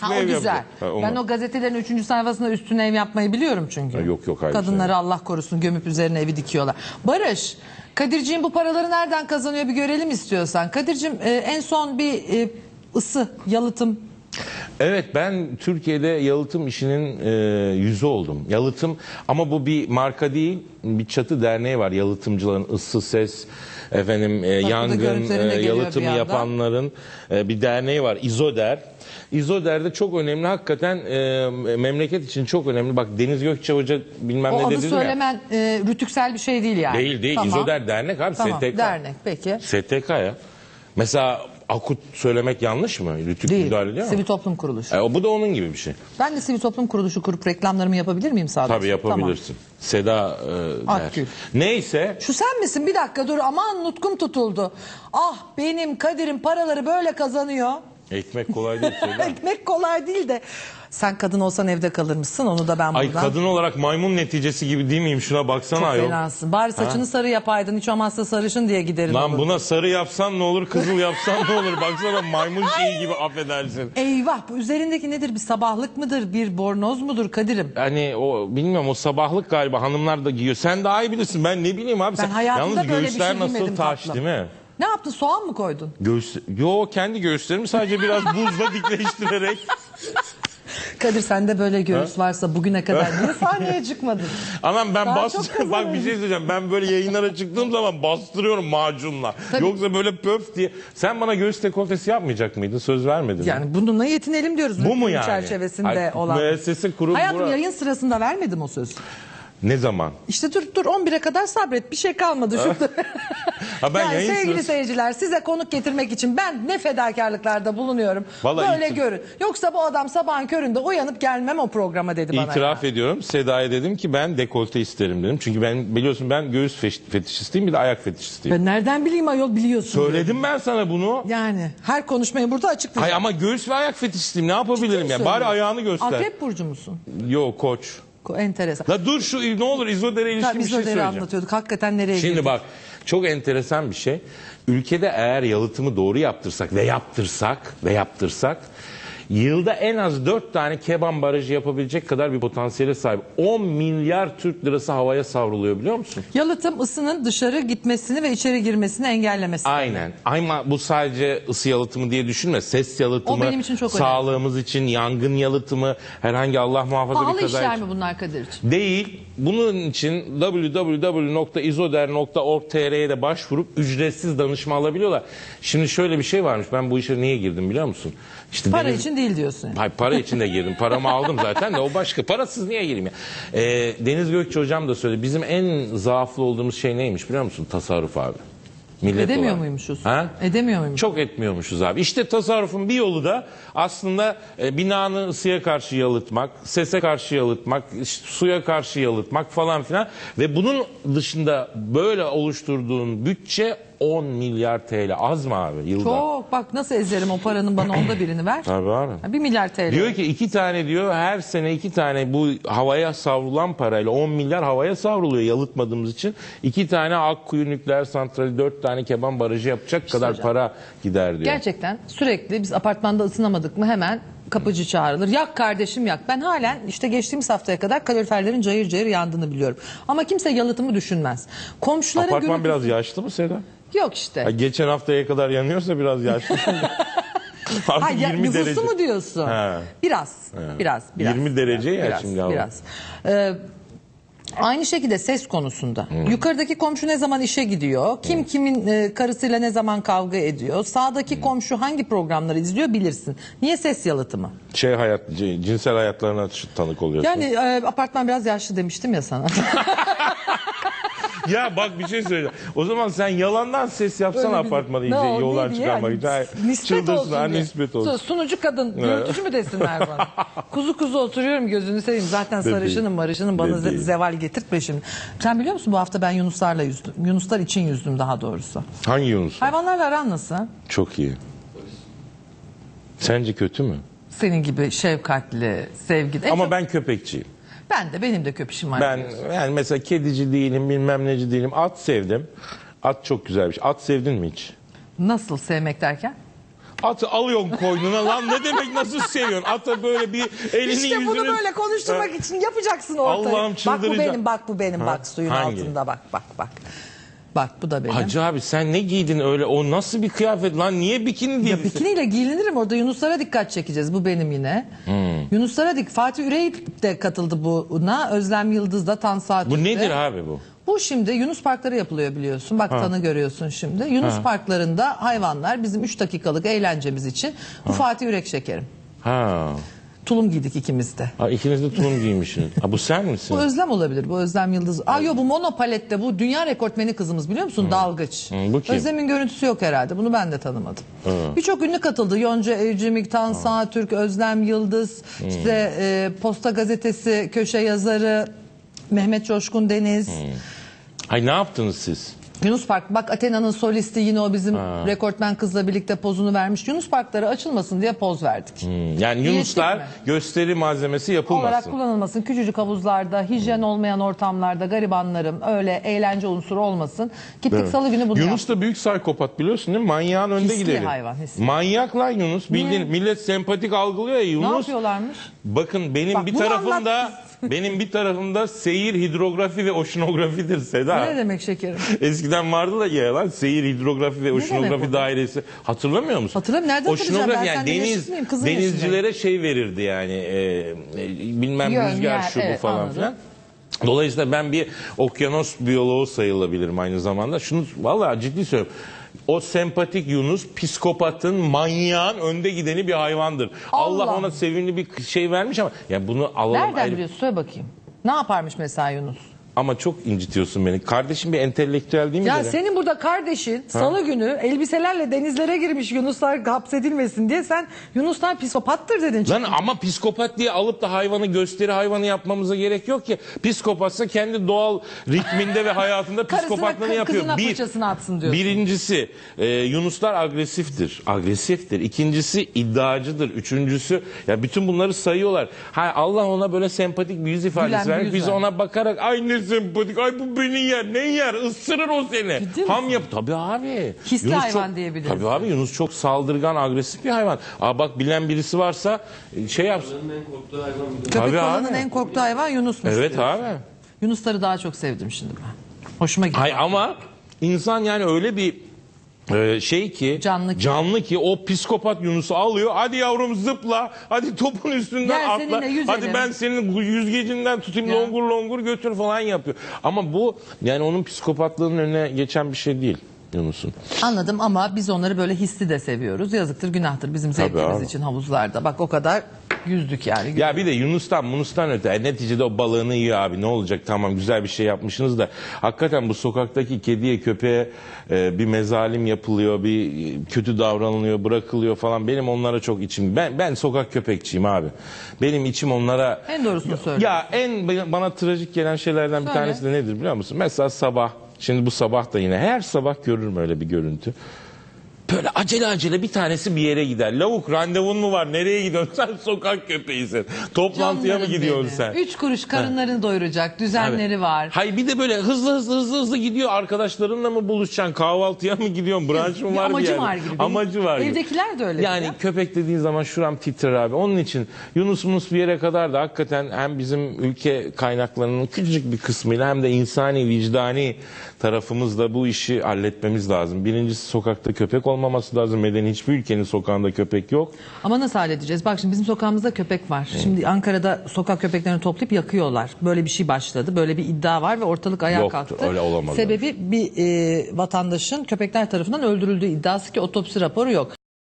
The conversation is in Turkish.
Ha, Ev o güzel. Ha, o ben mu? o gazetelerin üçüncü sayfasında üstüne ev yapmayı biliyorum çünkü. Ha, yok, yok, hayır, Kadınları şey. Allah korusun gömüp üzerine evi dikiyorlar. Barış, Kadir'ciğim bu paraları nereden kazanıyor bir görelim istiyorsan. Kadir'ciğim e, en son bir e, ısı, yalıtım. Evet ben Türkiye'de yalıtım işinin e, yüzü oldum. Yalıtım ama bu bir marka değil bir çatı derneği var. Yalıtımcıların ısı ses efendim e, yangın e, yalıtımı bir yapanların e, bir derneği var. İzoder. İzoder'de çok önemli hakikaten e, memleket için çok önemli. Bak Deniz Gökçe Hoca bilmem O ne dedi ya. söylemen e, rütüksel bir şey değil yani. Değil değil. Tamam. İzoder dernek abi Tamam, STK. dernek peki. STK ya. Mesela akut söylemek yanlış mı? Rütük Değil. müdahale ediyor mu? Sivil toplum kuruluşu. E, o- bu da onun gibi bir şey. Ben de sivil toplum kuruluşu kurup reklamlarımı yapabilir miyim sadece? Tabii yapabilirsin. Seda e, der. Akgül. Neyse Şu sen misin? Bir dakika dur. Aman nutkum tutuldu. Ah benim Kadir'im paraları böyle kazanıyor. Ekmek kolay değil Seda. Ekmek kolay değil de. Sen kadın olsan evde kalır mısın? Onu da ben Ay buradan... kadın olarak maymun neticesi gibi değil miyim? Şuna baksana Çok ayol. fenasın. Bari saçını sarı yapaydın. Hiç olmazsa sarışın diye giderin Lan olur. buna sarı yapsan ne olur, kızıl yapsan ne olur? Baksana maymun şeyi gibi affedersin. Eyvah bu üzerindeki nedir? Bir sabahlık mıdır? Bir bornoz mudur Kadir'im? Hani o bilmiyorum o sabahlık galiba hanımlar da giyiyor. Sen daha iyi bilirsin. Ben ne bileyim abi. Ben sen, hayatımda Yalnız böyle bir şey göğüsler nasıl taş tatlım. değil mi? Ne yaptın? Soğan mı koydun? Göğüs... Yo kendi göğüslerimi sadece biraz buzla dikleştirerek. Kadir sende böyle göğüs varsa bugüne kadar niye sahneye çıkmadın? Anam ben Daha bas çok kazanırım. bak bir şey söyleyeceğim. Ben böyle yayınlara çıktığım zaman bastırıyorum macunla. Tabii. Yoksa böyle pöf diye. Sen bana göğüs dekoltesi yapmayacak mıydın? Söz vermedin mi? Yani bununla yetinelim diyoruz. Bu mu Rütük yani? çerçevesinde Ay, olan. müessese kurum Hayatım bura- yayın sırasında vermedim o sözü. Ne zaman? İşte dur dur 11'e kadar sabret bir şey kalmadı şurada. Ha ben yani yayın sevgili sırası- seyirciler size konuk getirmek için ben ne fedakarlıklarda bulunuyorum. Vallahi Böyle itir- görün. Yoksa bu adam sabahın köründe uyanıp gelmem o programa dedi bana. İtiraf ya. ediyorum. Seda'ya dedim ki ben dekolte isterim dedim. Çünkü ben biliyorsun ben göğüs feş- fetişistiyim bir de ayak fetişistiyim. Ben nereden bileyim ayol biliyorsun. Söyledim ben sana bunu. Yani her konuşmayı burada açıklayacağım. ama göğüs ve ayak fetişistiyim. Ne yapabilirim ya? Bari ayağını göster. Akrep burcu musun? Yo koç. Enteresan. La dur şu ne olur izodere ilişkin Tabii bir şey öyle söyleyeceğim. anlatıyorduk. Hakikaten nereye Şimdi girdik? bak çok enteresan bir şey. Ülkede eğer yalıtımı doğru yaptırsak ve yaptırsak ve yaptırsak yılda en az 4 tane keban barajı yapabilecek kadar bir potansiyele sahip. 10 milyar Türk lirası havaya savruluyor biliyor musun? Yalıtım ısının dışarı gitmesini ve içeri girmesini engellemesi. Aynen. Ama bu sadece ısı yalıtımı diye düşünme. Ses yalıtımı, O benim için çok önemli. sağlığımız için, yangın yalıtımı, herhangi Allah muhafaza Pahalı bir kaza işler için. mi bunlar Kadir için? Değil. Bunun için www.izoder.org.tr'ye de başvurup ücretsiz danışma alabiliyorlar. Şimdi şöyle bir şey varmış. Ben bu işe niye girdim biliyor musun? İşte Para deniz- için değil diyorsun. Hayır para için de girdim. Paramı aldım zaten de o başka. Parasız niye gireyim ya? Ee, Deniz Gökçe hocam da söyledi. Bizim en zaaflı olduğumuz şey neymiş biliyor musun? Tasarruf abi. Millet Edemiyor olarak. muymuşuz? Ha? Edemiyor muymuşuz? Çok etmiyormuşuz abi. İşte tasarrufun bir yolu da aslında e, binanı ısıya karşı yalıtmak, sese karşı yalıtmak, işte suya karşı yalıtmak falan filan. Ve bunun dışında böyle oluşturduğun bütçe 10 milyar TL. Az mı abi yılda? Çok bak nasıl ezerim o paranın bana onda birini ver. Tabii abi. Ha, Bir milyar TL. Diyor ki iki tane diyor her sene iki tane bu havaya savrulan parayla 10 milyar havaya savruluyor yalıtmadığımız için. iki tane Akkuyu nükleer santrali dört tane keban barajı yapacak kadar hocam. para gider diyor. Gerçekten sürekli biz apartmanda ısınamadık mı hemen kapıcı çağrılır. Yak kardeşim yak. Ben halen işte geçtiğimiz haftaya kadar kaloriferlerin cayır cayır yandığını biliyorum. Ama kimse yalıtımı düşünmez. Komşuların Apartman gürültüsü- biraz yaşlı mı Seda? Yok işte. Ha, geçen haftaya kadar yanıyorsa biraz yaşlı. Artık Ha, ya, 20 nüfusu derece. mu diyorsun? He. Biraz, biraz, biraz. 20 derece ya biraz, şimdi hava. Biraz. Ee, aynı şekilde ses konusunda. Yukarıdaki komşu ne zaman işe gidiyor? Kim kimin e, karısıyla ne zaman kavga ediyor? Sağdaki komşu hangi programları izliyor bilirsin. Niye ses yalıtımı? Şey hayat, c- cinsel hayatlarına tanık oluyorsun. Yani e, apartman biraz yaşlı demiştim ya sana. Ya bak bir şey söyleyeceğim. O zaman sen yalandan ses yapsana Öyle bir- Ne iyice o, neydi çıkarmak için. Hayır, Nispet çıldırsın, olsun ha, diye. nispet olsun. Su- Sunucu kadın gürültücü mü desinler bana? kuzu kuzu oturuyorum gözünü seveyim. Zaten Dedi. sarışınım marışınım bana ze- zeval getirtme şimdi. Sen biliyor musun bu hafta ben Yunuslarla yüzdüm. Yunuslar için yüzdüm daha doğrusu. Hangi Yunus? Hayvanlarla aran nasıl? Çok iyi. Sence kötü mü? Senin gibi şefkatli, sevgili. En Ama çok- ben köpekçiyim. Ben de benim de köpüşüm var. Ben yani mesela kedici değilim, bilmem neci değilim. At sevdim. At çok güzel bir şey. At sevdin mi hiç? Nasıl sevmek derken? Atı alıyorsun koynuna lan ne demek nasıl seviyorsun? Ata böyle bir elini İşte yüzünü... bunu böyle konuşturmak için yapacaksın ortayı. Allah'ım bak bu çıldıracağım. benim, bak bu benim, bak suyun Hangi? altında bak bak bak. Bak bu da benim. Hacı abi sen ne giydin öyle? O nasıl bir kıyafet lan? Niye bikini Ya değilsin? bikiniyle giyinirim orada Yunuslara dikkat çekeceğiz. Bu benim yine. Hmm. Yunuslara dik. Fatih Üreyip de katıldı buna. Özlem Yıldız da Tan Saat Bu nedir abi bu? Bu şimdi Yunus parkları yapılıyor biliyorsun. Bak tanı görüyorsun şimdi. Yunus parklarında hayvanlar bizim 3 dakikalık eğlencemiz için. Bu Fatih Ürek şekerim. Ha. Tulum giydik ikimiz de. ha ikiniz de tulum giymişsiniz. Ha bu sen misin? Bu Özlem olabilir. Bu Özlem Yıldız. Aa yok bu monopalette bu dünya rekortmeni kızımız biliyor musun? Dalgıç. Hı, bu kim? Özlem'in görüntüsü yok herhalde. Bunu ben de tanımadım. Birçok ünlü katıldı. Yonca Evcimik, Tan Sağtürk, Özlem Yıldız, işte e, Posta Gazetesi köşe yazarı Mehmet Coşkun Deniz. Hay ne yaptınız siz? Yunus Park bak Athena'nın solisti yine o bizim rekortmen kızla birlikte pozunu vermiş. Yunus Parkları açılmasın diye poz verdik. Hmm, Yani Yunuslar mi? gösteri malzemesi olarak yapılmasın. kullanılmasın. Küçücük havuzlarda, hijyen olmayan ortamlarda garibanlarım öyle eğlence unsuru olmasın. Gittik salı günü bunu Yunus yaptık. da büyük psikopat biliyorsun değil mi? Manyağın önde Hisli gideri. hayvan, hisli. Manyak lan Yunus. Bildiğin millet sempatik algılıyor ya Ne Yunus. yapıyorlarmış? Bakın benim Bak bir bunu tarafımda benim bir tarafımda seyir hidrografi ve oşinografidir Seda. Ne demek şekerim? Eskiden vardı da ya lan seyir hidrografi ve oşinografi dairesi. Hatırlamıyor musun? Hatırlamıyorum. Nereden hatırlayacağım? Ben yani deniz yaşıt mıyım? Kızın denizcilere şey verirdi yani e, e, bilmem Yön, rüzgar yer, şu bu evet, falan anladım. filan. Dolayısıyla ben bir okyanus biyoloğu sayılabilirim aynı zamanda. Şunu vallahi ciddi söylüyorum. O sempatik Yunus psikopatın, manyağın önde gideni bir hayvandır. Allah, Allah. ona sevimli bir şey vermiş ama ya bunu alalım Nereden ayrı- biliyorsun? Söyle bakayım. Ne yaparmış mesela Yunus? Ama çok incitiyorsun beni. Kardeşim bir entelektüel değil mi? Ya Ceren? senin burada kardeşin salı günü elbiselerle denizlere girmiş Yunuslar hapsedilmesin diye sen Yunuslar psikopattır dedin. Lan ama psikopat diye alıp da hayvanı gösteri hayvanı yapmamıza gerek yok ki. Psikopatsa kendi doğal ritminde ve hayatında psikopatlığını yapıyor. kızına fırçasını atsın diyorsun. Birincisi e, Yunuslar agresiftir. Agresiftir. İkincisi iddiacıdır. Üçüncüsü ya bütün bunları sayıyorlar. Ha Allah ona böyle sempatik bir yüz ifadesi Gülen bir vermiş. yüz Biz ver. ona bakarak ay ne sempatik ay bu beni yer ne yer ısırır o seni. Ciddi Ham yap. Tabii abi. Hisli Yunus hayvan çok- diyebiliriz. Tabii abi Yunus çok saldırgan agresif bir hayvan. Aa bak bilen birisi varsa e, şey yapsın. Köpek Tabii balığının abi. en korktuğu hayvan Yunusmuş. Evet diyorsun. abi. Yunusları daha çok sevdim şimdi ben. Hoşuma gitti. Hay ama insan yani öyle bir e, şey ki Canlı ki. ki o psikopat Yunus'u alıyor. Hadi yavrum zıpla. Hadi topun üstünden Gel atla. Hadi ben senin yüzgecinden tutayım Ya. longur longur götür falan yapıyor. Ama bu yani onun psikopatlığının önüne geçen bir şey değil Yunus'un. Anladım ama biz onları böyle hisli de seviyoruz. Yazıktır günahtır bizim zevkimiz abi. için havuzlarda. Bak o kadar yüzdük yani. Ya bir de Yunus'tan Munus'tan öte e, neticede o balığını yiyor abi ne olacak tamam güzel bir şey yapmışsınız da hakikaten bu sokaktaki kediye köpeğe e, bir mezalim yapılıyor bir kötü davranılıyor bırakılıyor falan benim onlara çok içim ben ben sokak köpekçiyim abi benim içim onlara En doğrusunu söyle. ya en bana trajik gelen şeylerden bir Söyle. tanesi de nedir biliyor musun mesela sabah şimdi bu sabah da yine her sabah görürüm öyle bir görüntü Böyle acele acele bir tanesi bir yere gider. Lavuk randevun mu var? Nereye gidiyorsun? Sen sokak köpeğisin. Toplantıya mı Canlarım gidiyorsun benim. sen? Üç kuruş karınlarını doyuracak düzenleri var. Hayır bir de böyle hızlı hızlı hızlı hızlı gidiyor. Arkadaşlarınla mı buluşacaksın? Kahvaltıya mı gidiyorsun? Brunch mı Bir var bir amacı yerde? var gibi. Amacı var gibi. Evdekiler de öyle. Yani ya. köpek dediğin zaman şuram titrer abi. Onun için Yunus Munus bir yere kadar da hakikaten hem bizim ülke kaynaklarının küçücük bir kısmıyla hem de insani vicdani tarafımızla bu işi halletmemiz lazım. Birincisi sokakta köpek olmaması lazım. Medeni hiçbir ülkenin sokağında köpek yok. Ama nasıl halledeceğiz? Bak şimdi bizim sokağımızda köpek var. Şimdi Ankara'da sokak köpeklerini toplayıp yakıyorlar. Böyle bir şey başladı. Böyle bir iddia var ve ortalık ayağa Yoktu, kalktı. öyle olamaz. Sebebi bir e, vatandaşın köpekler tarafından öldürüldüğü iddiası ki otopsi raporu yok.